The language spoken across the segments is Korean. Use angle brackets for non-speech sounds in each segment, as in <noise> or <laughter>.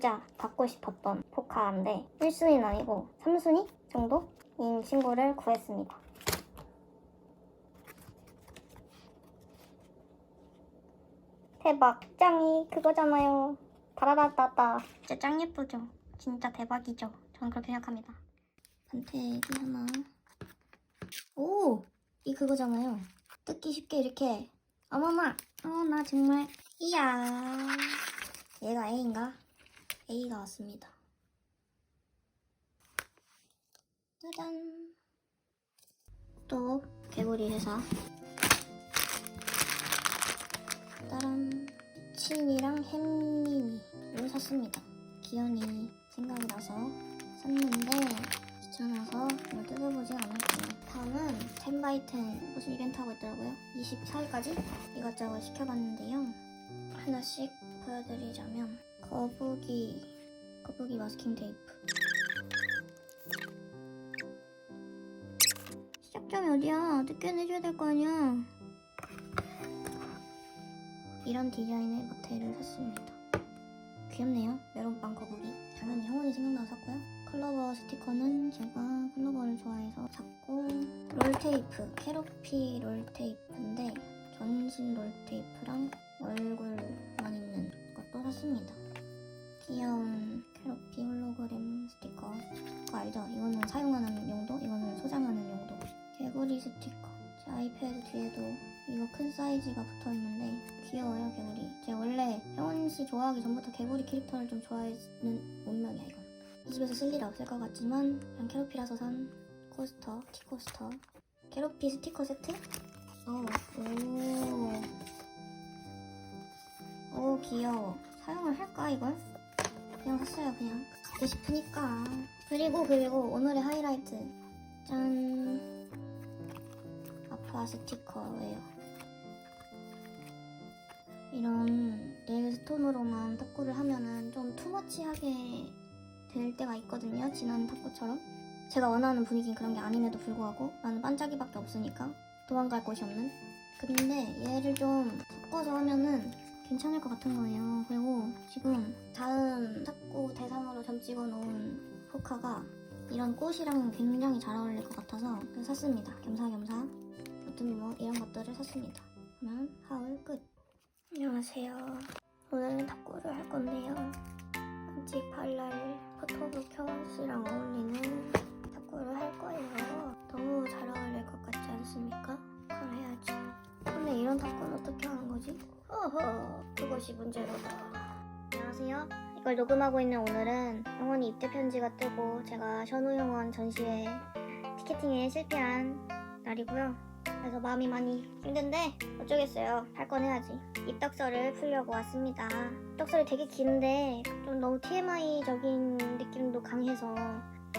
진짜 갖고 싶었던 포카인데 1순위는 아니고 3순위 정도인 친구를 구했습니다. 대박 짱이 그거잖아요. 다라라따따 진짜 짱 예쁘죠? 진짜 대박이죠? 저는 그렇게 생각합니다. 반태기 하나 오! 이 그거잖아요. 뜯기 쉽게 이렇게 어머나! 어, 나 정말 이야 얘가 A인가? A가 왔습니다. 짜잔 또 개구리 회사 다른 친이랑 햄님이를 샀습니다. 기현이 생각이 나서 샀는데 귀찮아서 이걸 뜯어보지 않았고요. 다음은 10x10 무슨 이벤트 하고 있더라고요. 24일까지 이것저것 시켜봤는데요. 하나씩 보여드리자면 거북이 거북이 마스킹 테이프 시작점이 어디야? 늦게 내줘야 될 거 아니야? 이런 디자인의 모텔을 샀습니다. 귀엽네요. 메론빵 거북이. 당연히 형원이 생각나서 샀고요. 클로버 스티커는 제가 클로버를 좋아해서 샀고 롤테이프, 캐로피 롤테이프인데 전신 롤테이프랑 얼굴만 있는 것도 샀습니다. 귀여운 캐로피 홀로그램 스티커 그거 알죠? 이거는 사용하는 용도, 이거는 소장하는 용도. 개구리 스티커. 제 아이패드 뒤에도 이거 큰 사이즈가 붙어 있는데 귀여워요 개구리. 제가 원래 형원 씨 좋아하기 전부터 개구리 캐릭터를 좀 좋아하는 운명이야 이건. 이 집에서 쓸 일 없을 것 같지만 그냥 캐로피라서 산 코스터, 티 코스터. 캐로피 스티커 세트? 어, 오. 오 귀여워. 사용을 할까 이걸? 그냥 샀어요 그냥. 갖고 싶으니까. 그리고 그리고 오늘의 하이라이트. 짠. 아파 스티커예요. 이런 네일 스톤으로만 탁구를 하면은 좀 투머치하게 될 때가 있거든요. 진한 탁구처럼. 제가 원하는 분위기는 그런 게 아님에도 불구하고 나는 반짝이밖에 없으니까 도망갈 곳이 없는. 근데 얘를 좀 섞어서 하면은 괜찮을 것 같은 거예요. 그리고 지금 다음 탁구 대상으로 점 찍어 놓은 포카가 이런 꽃이랑 굉장히 잘 어울릴 것 같아서 샀습니다. 겸사겸사. 어떤 뭐 이런 것들을 샀습니다. 그러면 하울 끝. 안녕하세요. 오늘은 탁구를 할 건데요. 깜찍 발랄 포토북 형씨랑 어울리는 탁구를 할 거예요. 너무 잘 어울릴 것 같지 않습니까? 그럼 해야지. 근데 이런 탁구는 어떻게 하는 거지? 허허, 그것이 문제로다. 안녕하세요. 이걸 녹음하고 있는 오늘은 영원히 입대 편지가 뜨고 제가 션우 영원 전시회 티켓팅에 실패한 날이고요. 그래서 마음이 많이 힘든데 어쩌겠어요. 할 건 해야지. 입덕서를 풀려고 왔습니다. 입덕설이 되게 긴데 좀 너무 TMI적인 느낌도 강해서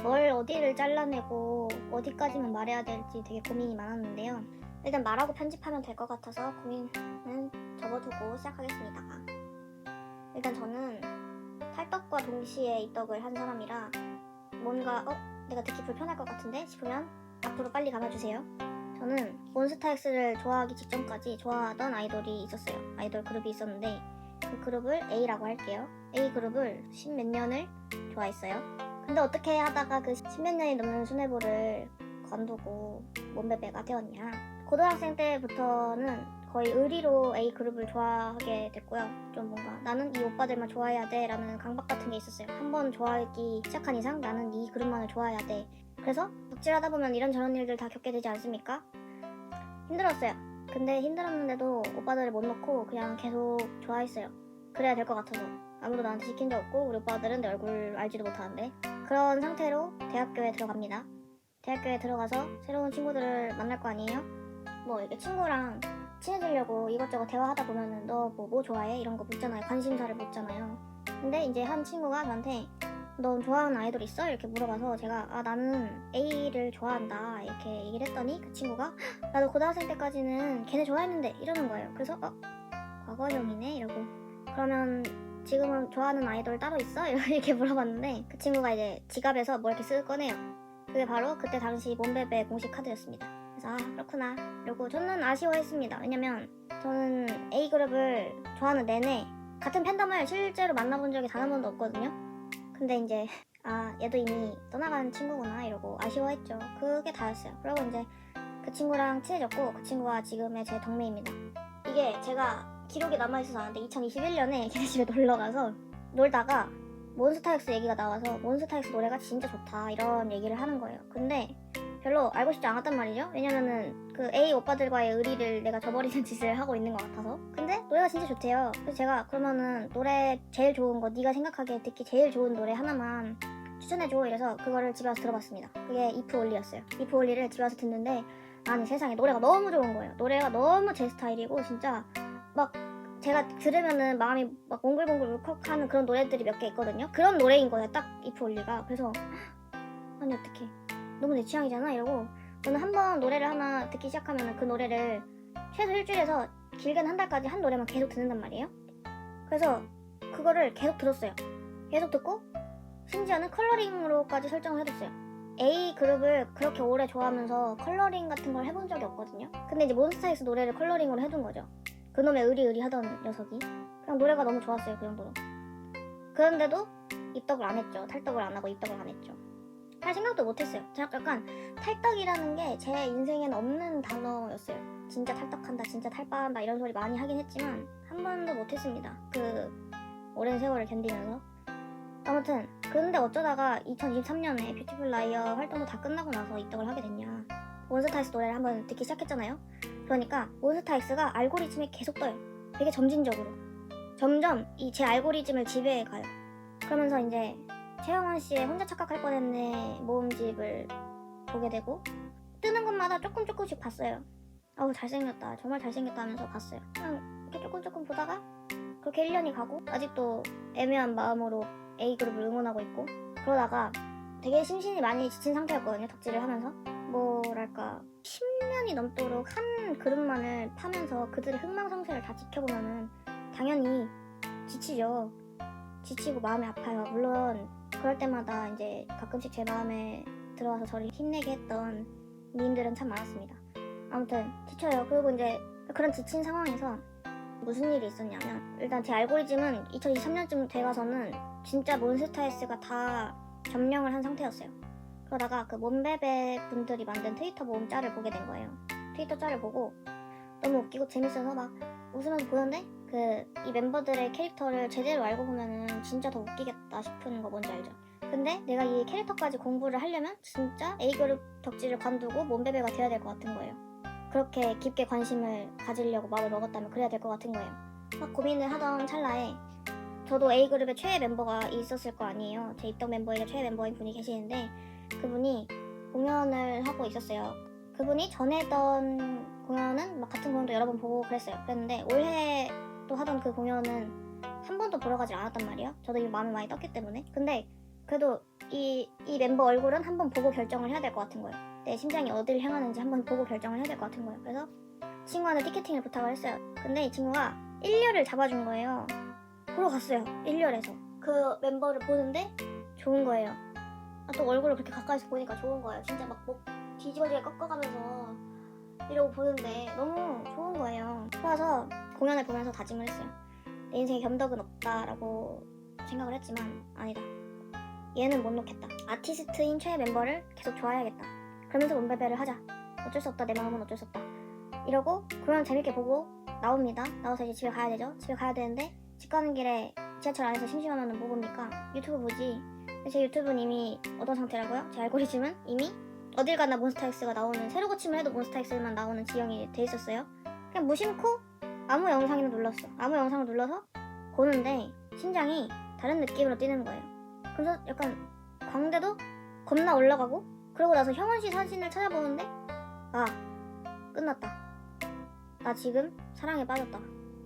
뭘 어디를 잘라내고 어디까지만 말해야 될지 되게 고민이 많았는데요. 일단 말하고 편집하면 될 것 같아서 고민은 접어두고 시작하겠습니다. 일단 저는 탈떡과 동시에 입덕을 한 사람이라 뭔가 어? 내가 듣기 불편할 것 같은데 싶으면 앞으로 빨리 감아주세요. 저는 몬스타엑스를 좋아하기 직전까지 좋아하던 아이돌이 있었어요. 아이돌 그룹이 있었는데 그 그룹을 A라고 할게요. A 그룹을 십 몇 년을 좋아했어요. 근데 어떻게 하다가 그 십몇 년이 넘는 수뇌부를 관두고 몸베베가 되었냐. 고등학생 때부터는 거의 의리로 A 그룹을 좋아하게 됐고요. 좀 뭔가 나는 이 오빠들만 좋아해야 돼 라는 강박 같은 게 있었어요. 한번 좋아하기 시작한 이상 나는 이 그룹만을 좋아해야 돼. 그래서 덕질하다 보면 이런저런 일들 다 겪게 되지 않습니까? 힘들었어요. 근데 힘들었는데도 오빠들을 못 놓고 그냥 계속 좋아했어요. 그래야 될 것 같아서. 아무도 나한테 시킨 적 없고 우리 오빠들은 내 얼굴 알지도 못하는데 그런 상태로 대학교에 들어갑니다. 대학교에 들어가서 새로운 친구들을 만날 거 아니에요? 뭐 이렇게 친구랑 친해지려고 이것저것 대화하다 보면은 너뭐 뭐 좋아해? 이런 거 묻잖아요. 관심사를 묻잖아요. 근데 이제 한 친구가 저한테 너 좋아하는 아이돌 있어? 이렇게 물어봐서 제가 아 나는 A를 좋아한다 이렇게 얘기를 했더니 그 친구가 "헉, 나도 고등학생 때까지는 걔네 좋아했는데 이러는 거예요. 그래서 어 과거형이네 이러고 그러면 지금은 좋아하는 아이돌 따로 있어? <laughs> 이렇게 물어봤는데 그 친구가 이제 지갑에서 뭐 이렇게 쓱 꺼내요. 그게 바로 그때 당시 몬베베 공식 카드였습니다. 그래서 아 그렇구나. 그리고 저는 아쉬워했습니다. 왜냐면 저는 A 그룹을 좋아하는 내내 같은 팬덤을 실제로 만나본 적이 단 한 번도 없거든요. 근데 이제 <laughs> 아 얘도 이미 떠나간 친구구나 이러고 아쉬워했죠. 그게 다였어요. 그리고 이제 그 친구랑 친해졌고 그 친구가 지금의 제 동매입니다. 이게 제가 기록이 남아있어서 아는데 2021년에 <laughs> 걔네 집에 놀러가서 놀다가 몬스타엑스 얘기가 나와서 몬스타엑스 노래가 진짜 좋다 이런 얘기를 하는 거예요. 근데 별로 알고 싶지 않았단 말이죠. 왜냐면은 그 A 오빠들과의 의리를 내가 저버리는 <laughs> 짓을 하고 있는 것 같아서. 근데 노래가 진짜 좋대요. 그래서 제가 그러면은 노래 제일 좋은 거 네가 생각하기에 듣기 제일 좋은 노래 하나만 추천해줘 이래서 그거를 집에 와서 들어봤습니다. 그게 이프 올리였어요. 이프 올리를 집에 와서 듣는데 아니 세상에 노래가 너무 좋은 거예요. 노래가 너무 제 스타일이고 진짜 막 제가 들으면은 마음이 막 몽글몽글 울컥하는 그런 노래들이 몇 개 있거든요. 그런 노래인 거예요. 딱 이프 올리가. 그래서 아니 어떡해. 너무 내 취향이잖아 이러고 저는 한 번 노래를 하나 듣기 시작하면 그 노래를 최소 일주일에서 길게는 한 달까지 한 노래만 계속 듣는단 말이에요. 그래서 그거를 계속 들었어요. 계속 듣고 심지어는 컬러링으로까지 설정을 해뒀어요. A 그룹을 그렇게 오래 좋아하면서 컬러링 같은 걸 해본 적이 없거든요. 근데 이제 몬스타엑스 노래를 컬러링으로 해둔 거죠. 그놈의 의리의리 하던 녀석이. 그냥 노래가 너무 좋았어요, 그 정도로. 그런데도 입덕을 안 했죠. 탈덕을 안 하고 입덕을 안 했죠. 할 생각도 못 했어요. 제가 약간 탈덕이라는 게 제 인생에는 없는 단어였어요. 진짜 탈덕한다, 진짜 탈바한다 이런 소리 많이 하긴 했지만 한 번도 못 했습니다. 그 오랜 세월을 견디면서. 아무튼 근데 어쩌다가 2023년에 뷰티풀 라이어 활동도 다 끝나고 나서 입덕을 하게 됐냐. 몬스타엑스 노래를 한번 듣기 시작했잖아요. 그러니까 몬스타엑스가 알고리즘에 계속 떠요. 되게 점진적으로. 점점 이 제 알고리즘을 지배해 가요. 그러면서 이제 최영원 씨의 혼자 착각할 뻔했네 모음집을 보게 되고 뜨는 것마다 조금 조금씩 봤어요. 어우 잘생겼다 정말 잘생겼다 하면서 봤어요. 그냥 이렇게 조금 조금 보다가 그렇게 1년이 가고 아직도 애매한 마음으로 A그룹을 응원하고 있고 그러다가 되게 심신이 많이 지친 상태였거든요 덕질을 하면서 뭐랄까 10년이 넘도록 한 그룹만을 파면서 그들의 흥망성쇠를 다 지켜보면은 당연히 지치죠 지치고 마음이 아파요 물론 그럴 때마다 이제 가끔씩 제 마음에 들어와서 저를 힘내게 했던 미인들은 참 많았습니다 아무튼 지쳐요 그리고 이제 그런 지친 상황에서 무슨 일이 있었냐면 일단 제 알고리즘은 2023년쯤 돼가서는 진짜 몬스타엑스가 다 점령을 한 상태였어요. 그러다가 그 몬베베 분들이 만든 트위터 모음 짤을 보게 된 거예요. 트위터 짤을 보고 너무 웃기고 재밌어서 막 웃으면서 보는데 그 이 멤버들의 캐릭터를 제대로 알고 보면은 진짜 더 웃기겠다 싶은 거 뭔지 알죠? 근데 내가 이 캐릭터까지 공부를 하려면 진짜 A그룹 덕질을 관두고 몬베베가 돼야 될 것 같은 거예요. 그렇게 깊게 관심을 가지려고 마음을 먹었다면 그래야 될 것 같은 거예요. 막 고민을 하던 찰나에 저도 A그룹의 최애 멤버가 있었을 거 아니에요. 제 입덕 멤버이자 최애 멤버인 분이 계시는데 그분이 공연을 하고 있었어요. 그분이 전에 했던 공연은 막 같은 공연도 여러 번 보고 그랬어요. 그랬는데 올해 또 하던 그 공연은 한 번도 보러 가지 않았단 말이에요. 저도 이미 마음이 많이 떴기 때문에. 근데 그래도 이, 이 멤버 얼굴은 한 번 보고 결정을 해야 될 것 같은 거예요. 내 심장이 어디를 향하는지 한 번 보고 결정을 해야 될 것 같은 거예요. 그래서 친구한테 티켓팅을 부탁을 했어요. 근데 이 친구가 1렬을 잡아준 거예요. 보러 갔어요. 1렬에서. 그 멤버를 보는데 좋은 거예요. 아, 또 얼굴을 그렇게 가까이서 보니까 좋은 거예요. 진짜 막 목 뒤집어지게 꺾어가면서 이러고 보는데 너무 좋은 거예요. 그래서 공연을 보면서 다짐을 했어요. 내 인생에 겸덕은 없다라고 생각을 했지만 아니다. 얘는 못 놓겠다. 아티스트인 최애 멤버를 계속 좋아해야겠다. 그러면서 몸베베를 하자. 어쩔 수 없다. 내 마음은 어쩔 수 없다. 이러고 공연 재밌게 보고 나옵니다. 나와서 이제 집에 가야 되죠. 집에 가야 되는데 집 가는 길에 지하철 안에서 심심하면 뭐 봅니까? 유튜브 보지. 제 유튜브는 이미 어떤 상태라고요? 제 알고리즘은 이미 어딜 가나 몬스타엑스가 나오는 새로 고침을 해도 몬스타엑스만 나오는 지형이 돼 있었어요. 그냥 무심코 아무 영상이나 눌렀어. 아무 영상을 눌러서 보는데 심장이 다른 느낌으로 뛰는 거예요. 그래서 약간 광대도 겁나 올라가고 그러고 나서 형원 씨 사진을 찾아보는데 아 끝났다. 나 지금 사랑에 빠졌다.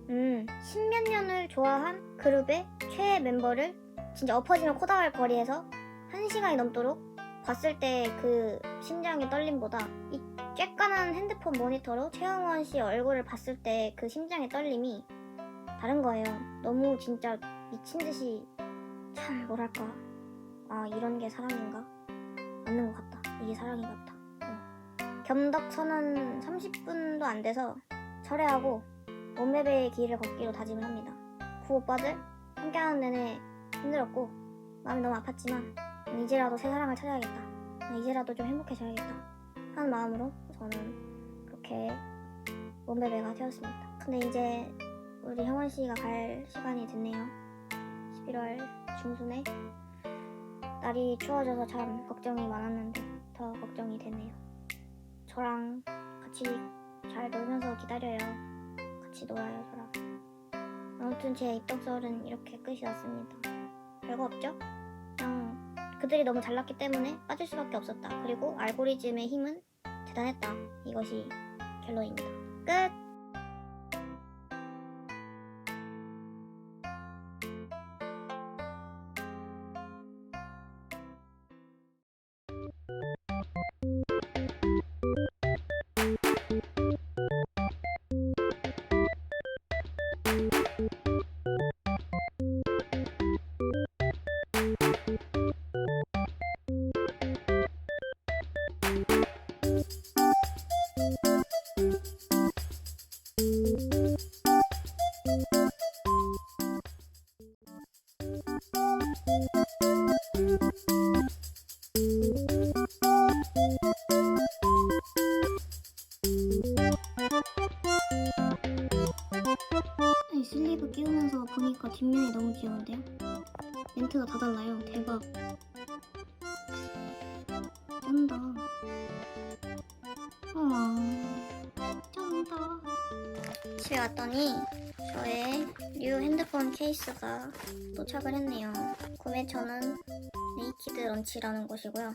음, 십몇 년을 좋아한 그룹의 최애 멤버를 진짜 엎어지면 코다할 거리에서 한 시간이 넘도록 봤을 때 그 심장의 떨림보다 이 쬐깐한 핸드폰 모니터로 최영원 씨 얼굴을 봤을 때 그 심장의 떨림이 다른 거예요. 너무 진짜 미친 듯이 참 뭐랄까 아 이런 게 사랑인가 맞는 것 같다. 이게 사랑인 것 같다. 어. 겸덕 선언 30분도 안 돼서 철회하고 몸매배의 길을 걷기로 다짐을 합니다. 구 오빠들 함께하는 내내 힘들었고 마음이 너무 아팠지만 이제라도 새 사랑을 찾아야겠다. 이제라도 좀 행복해져야겠다. 하는 마음으로 저는 그렇게 몸베베가 되었습니다. 근데 이제 우리 형원 씨가 갈 시간이 됐네요. 11월 중순에 날이 추워져서 참 걱정이 많았는데 더 걱정이 되네요. 저랑 같이 잘 놀면서 기다려요. 같이 놀아요, 저랑. 아무튼 제 입덕설은 이렇게 끝이 났습니다. 별거 없죠? 그들이 너무 잘났기 때문에 빠질 수밖에 없었다. 그리고 알고리즘의 힘은 대단했다. 이것이 결론입니다. 끝! 귀여운데요? 멘트가 다 달라요. 대박. 쩐다. 아, 쩐다. 집에 왔더니 저의 뉴 핸드폰 케이스가 도착을 했네요. 구매 처는 네이키드 런치라는 곳이고요.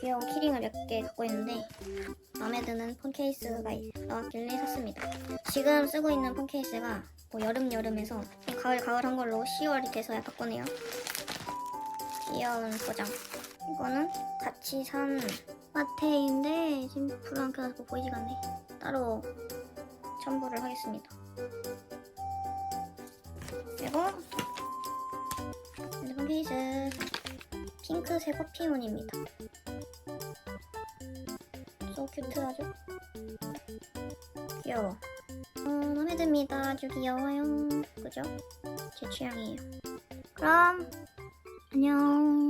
귀여운 키링을 몇 개 갖고 있는데 마음에 드는 폰 케이스가 나왔길래 샀습니다. 지금 쓰고 있는 폰 케이스가 뭐 여름 여름에서 가을 가을 한 걸로 10월이 돼서야 바꾸네요. 귀여운 포장. 이거는 같이 산 마테인데 지금 불을 안 켜서 보이지가 않네. 따로 첨부를 하겠습니다. 그리고 핸드폰 케이스 핑크색 커피문입니다. 소 큐트하죠? 귀여워. 어, 마음에 듭니다. 아주 귀여워요. 그죠? 제 취향이에요. 그럼 안녕.